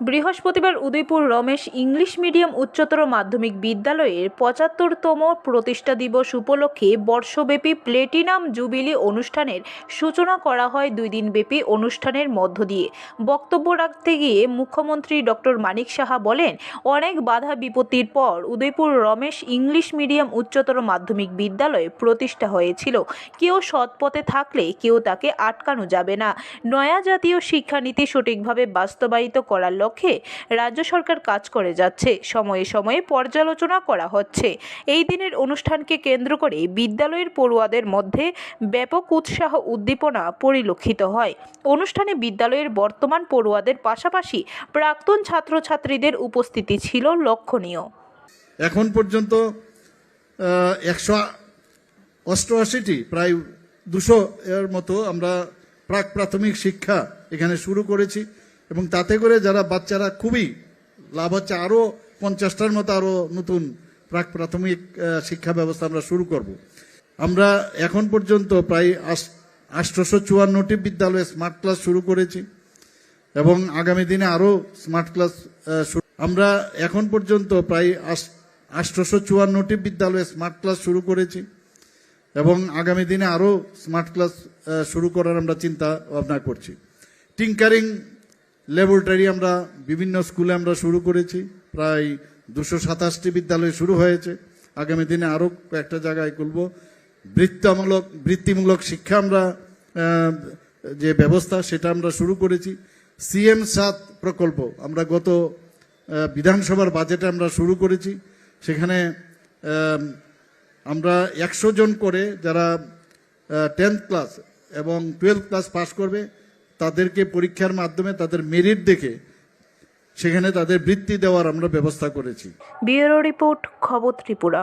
বৃহস্পতিবার Udaipur Ramesh English medium উচ্চতর মাধ্যমিক বিদ্যালয়ের পঁচাত্তরতম প্রতিষ্ঠা দিবস উপলক্ষে বর্ষব্যাপী প্লেটিনাম জুবিলি অনুষ্ঠানের সূচনা করা হয় দুই দিনব্যাপী অনুষ্ঠানের মধ্য দিয়ে। বক্তব্য রাখতে গিয়ে মুখ্যমন্ত্রী ডক্টর মানিক সাহা বলেন, অনেক বাধা বিপত্তির পর উদয়পুর রমেশ ইংলিশ মিডিয়াম উচ্চতর মাধ্যমিক বিদ্যালয় প্রতিষ্ঠা হয়েছিল। কেউ সৎ পথে থাকলে কেউ তাকে আটকানো যাবে না। নয়া জাতীয় শিক্ষানীতি সঠিকভাবে বাস্তবায়িত করার লক্ষ্যে রাজ্য সরকার কাজ করে যাচ্ছে। সময়ে সময়ে পর্যালোচনা করা হচ্ছে। এই দিনের অনুষ্ঠানকে কেন্দ্র করে বিদ্যালয়ের পড়ুয়াদের মধ্যে ব্যাপক উৎসাহ উদ্দীপনা পরিলক্ষিত হয়। অনুষ্ঠানে বিদ্যালয়ের বর্তমান পড়ুয়াদের পাশাপাশি প্রাক্তন ছাত্রছাত্রীদের উপস্থিতি ছিল লক্ষণীয়। এখন পর্যন্ত একশো অষ্টআশিটি, প্রায় দুশো এর মতো আমরা প্রাক প্রাথমিক শিক্ষা এখানে শুরু করেছি। এবং তাতে করে যারা বাচ্চারা খুবই লাভ হচ্ছে আরও পঞ্চাশটার মতো আরও নতুন প্রাক প্রাথমিক শিক্ষা ব্যবস্থা আমরা শুরু করব। আমরা এখন পর্যন্ত প্রায় আষ্টশো চুয়ান্নটি বিদ্যালয়ে স্মার্ট ক্লাস শুরু করেছি এবং আগামী দিনে আরও স্মার্ট ক্লাস আমরা এখন পর্যন্ত প্রায় আষ্টশো চুয়ান্নটি বিদ্যালয়ে স্মার্ট ক্লাস শুরু করেছি এবং আগামী দিনে আরও স্মার্ট ক্লাস শুরু করার আমরা চিন্তা ভাবনা করছি। টিঙ্কারিং ল্যাবরেটরি আমরা বিভিন্ন স্কুলে আমরা শুরু করেছি। প্রায় দুশো সাতাশটি বিদ্যালয় শুরু হয়েছে। আগামী দিনে আরও কয়েকটা জায়গায় খুলব। বৃত্তামূলক, বৃত্তিমূলক শিক্ষা আমরা যে ব্যবস্থা সেটা আমরা শুরু করেছি। সিএম সাত প্রকল্প আমরা গত বিধানসভার বাজেটে আমরা শুরু করেছি। সেখানে আমরা একশো জন করে যারা টেন্থ ক্লাস এবং টুয়েলভ ক্লাস পাস করবে তাদেরকে পরীক্ষার মাধ্যমে তাদের মেরিট দেখে সেখানে তাদের বৃত্তি দেওয়ার আমরা ব্যবস্থা করেছি। ব্যুরো রিপোর্ট, খবর ত্রিপুরা।